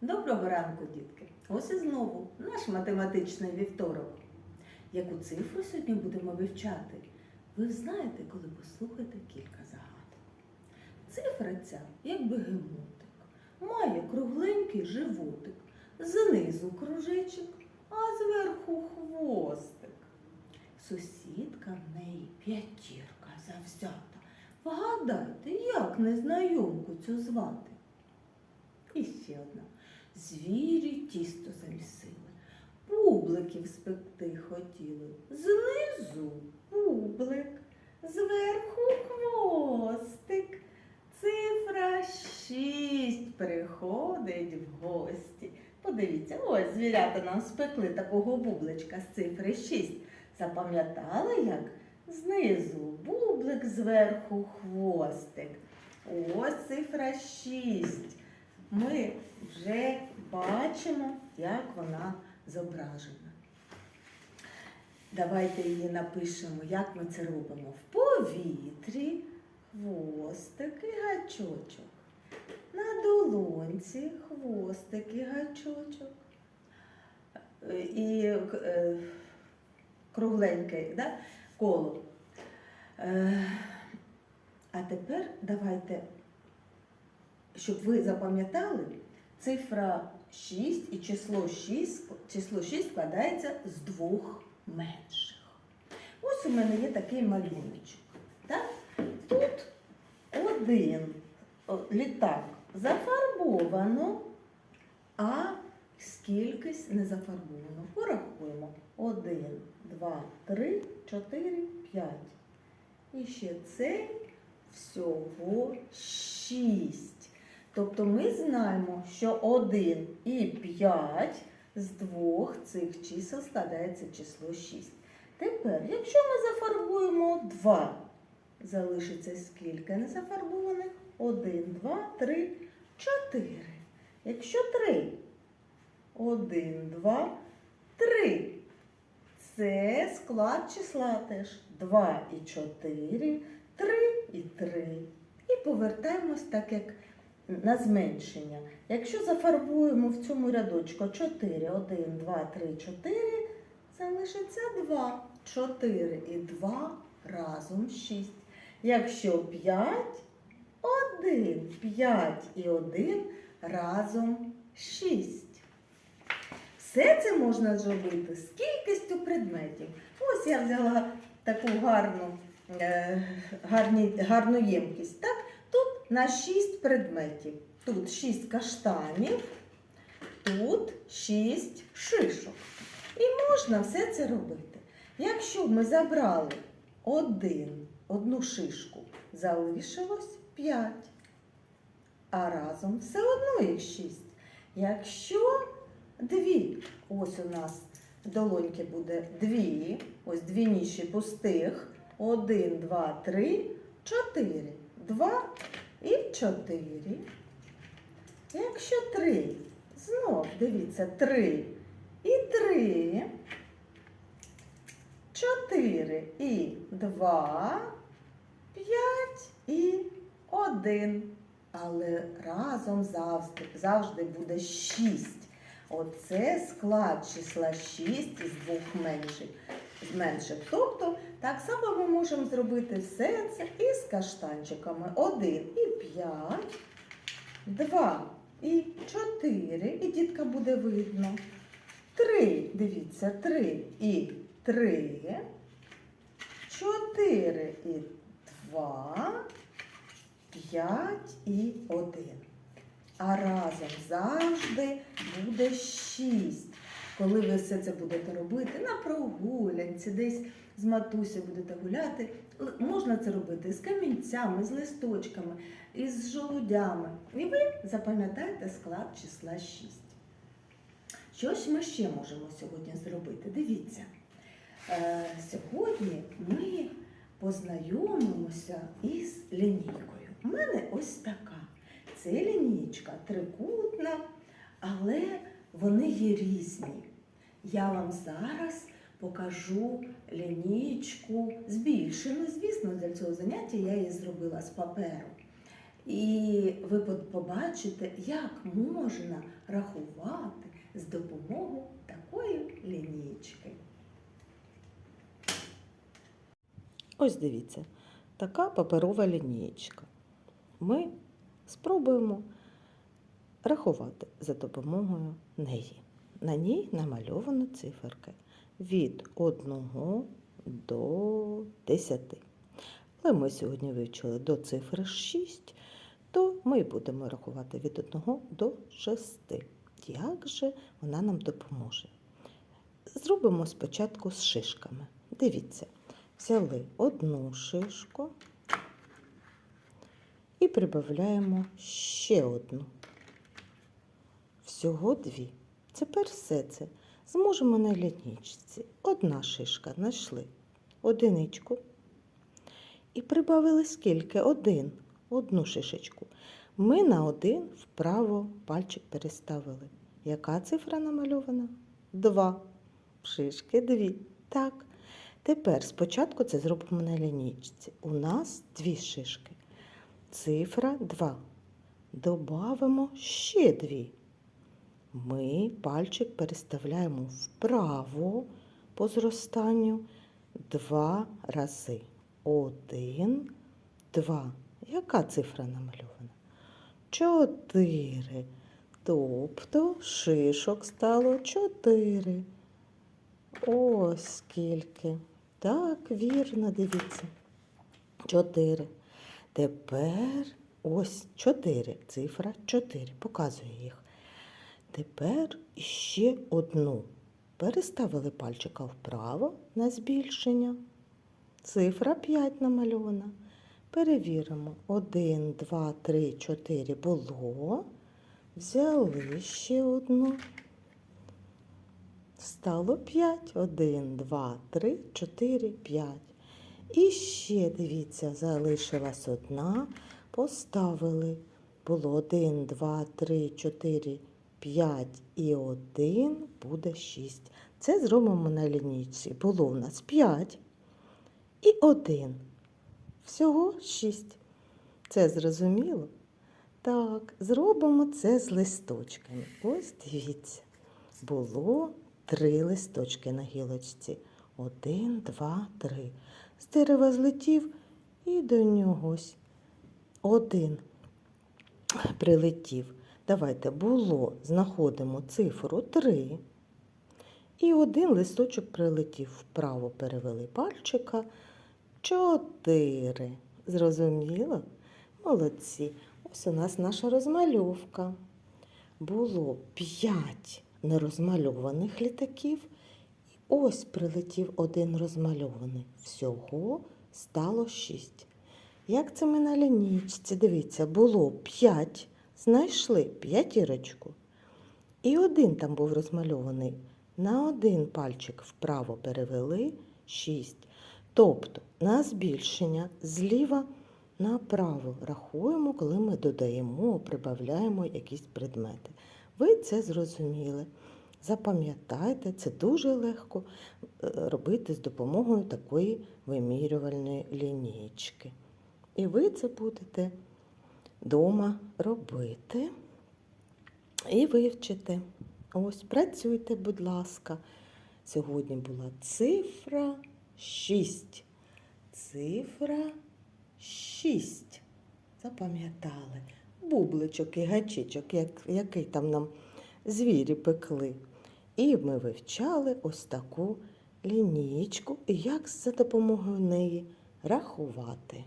Доброго ранку, дітки! Ось і знову наш математичний вівторок. Яку цифру сьогодні будемо вивчати? Ви знаєте, коли послухаєте кілька загадок. Цифра ця, як бегемотик, має кругленький животик, знизу кружечок, а зверху хвостик. Сусідка в неї п'ятірка завзята. Вгадайте, як незнайомку цю звати? І ще одна. Звірі тісто замісили, бубликів спекти хотіли. Знизу бублик, зверху хвостик. Цифра шість приходить в гості. Подивіться, ось звірята нам спекли такого бубличка з цифри шість. Запам'ятали як? Знизу бублик, зверху хвостик. Ось цифра шість ми вже бачимо, як вона зображена. Давайте її напишемо, як ми це робимо. В повітрі хвостик і гачочок. На долонці хвостик і гачочок. І е, кругленьке да? коло. Е, а тепер давайте щоб ви запам'ятали, цифра 6 і число 6, число 6 складається з двох менших. Ось у мене є такий малюночок. Так? Тут один літак зафарбовано, а скількись не зафарбовано. Порахуємо. Один, два, три, чотири, п'ять. І ще цей всього шість. Тобто ми знаємо, що 1 і 5 з двох цих чисел складається число 6. Тепер, якщо ми зафарбуємо 2, залишиться скільки незафарбованих? 1, 2, 3, 4. Якщо 3, 1, 2, 3. Це склад числа теж 2 і 4, 3 і 3. І повертаємось так, як на зменшення. Якщо зафарбуємо в цьому рядочку 4, 1, 2, 3, 4, залишиться 2. 4 і 2 разом 6. Якщо 5, 1, 5 і 1 разом 6. Все це можна зробити з кількістю предметів. Ось я взяла таку гарну, е, гарні, гарну ємкість. Так? На 6 предметів. Тут 6 каштанів, тут 6 шишок. І можна все це робити. Якщо ми забрали один, одну шишку, залишилось 5. А разом все одно їх 6. Якщо дві, ось у нас долоньки буде дві, ось дві ніші пустих. Один, два, три, чотири. Два чотири. Якщо три, знов дивіться, три і три, чотири і два, п'ять і один. Але разом завжди, завжди буде шість. Оце склад числа 6 із двох менших. Менших. Тобто, так само ми можемо зробити все це із каштанчиками. 1 і 5, 2 і 4, і дітка буде видно. 3, дивіться, 3 і 3, 4 і 2, 5 і 1. А разом завжди буде 6. Коли ви все це будете робити на прогулянці, десь з матусею будете гуляти, можна це робити з камінцями, з листочками, із жолудями. І ви запам'ятаєте склад числа 6. Що ж ми ще можемо сьогодні зробити? Дивіться. Е, сьогодні ми познайомимося із лінійкою. У мене ось така. Це лінійка трикутна, але вони є різні. Я вам зараз покажу лінійку збільшену. Звісно, для цього заняття я її зробила з паперу. І ви побачите, як можна рахувати з допомогою такої лінійки. Ось дивіться, така паперова лінієчка. Ми спробуємо рахувати за допомогою неї. На ній намальовано циферки від 1 до 10. Але ми сьогодні вивчили до цифри 6, то ми будемо рахувати від 1 до 6. Як же вона нам допоможе? Зробимо спочатку з шишками. Дивіться, взяли одну шишку і прибавляємо ще одну. Всього дві. Тепер все це зможемо на лінійці. Одна шишка знайшли одиничку. І прибавили скільки? Один. Одну шишечку. Ми на один вправо пальчик переставили. Яка цифра намальована? Два. Шишки дві. Так. Тепер спочатку це зробимо на лінійці. У нас дві шишки. Цифра 2. Добавимо ще дві. Ми пальчик переставляємо вправо по зростанню два рази. Один, два. Яка цифра намальована? Чотири. Тобто шишок стало чотири. Ось скільки. Так, вірно, дивіться. Чотири. Тепер ось чотири. Цифра чотири. Показую їх. Тепер ще одну. Переставили пальчика вправо на збільшення. Цифра 5 намальована. Перевіримо. 1, 2, 3, 4 було. Взяли ще одну. Стало 5. 1, 2, 3, 4, 5. І ще, дивіться, залишилась одна. Поставили. Було 1, 2, 3, 4, 5 і 1 буде 6. Це зробимо на лінійці. Було у нас 5 і 1. Всього 6. Це зрозуміло? Так, зробимо це з листочками. Ось дивіться. Було три листочки на гілочці. Один, два, три. З дерева злетів і до нього ось один прилетів. Давайте було, знаходимо цифру 3. І один листочок прилетів вправо, перевели пальчика. 4. Зрозуміло? Молодці. Ось у нас наша розмальовка. Було 5 нерозмальованих літаків. І ось прилетів один розмальований. Всього стало 6. Як це ми на лінійці? Дивіться, було 5, знайшли п'ятірочку. І один там був розмальований. На один пальчик вправо перевели 6. Тобто на збільшення зліва направо рахуємо, коли ми додаємо, прибавляємо якісь предмети. Ви це зрозуміли. Запам'ятайте, це дуже легко е, робити з допомогою такої вимірювальної лінійки. І ви це будете вдома робити і вивчите. Ось, працюйте, будь ласка. Сьогодні була цифра 6. Цифра 6. Запам'ятали. Бубличок і гачичок, як, який там нам звірі пекли. І ми вивчали ось таку лінійку, і як за допомогою неї рахувати.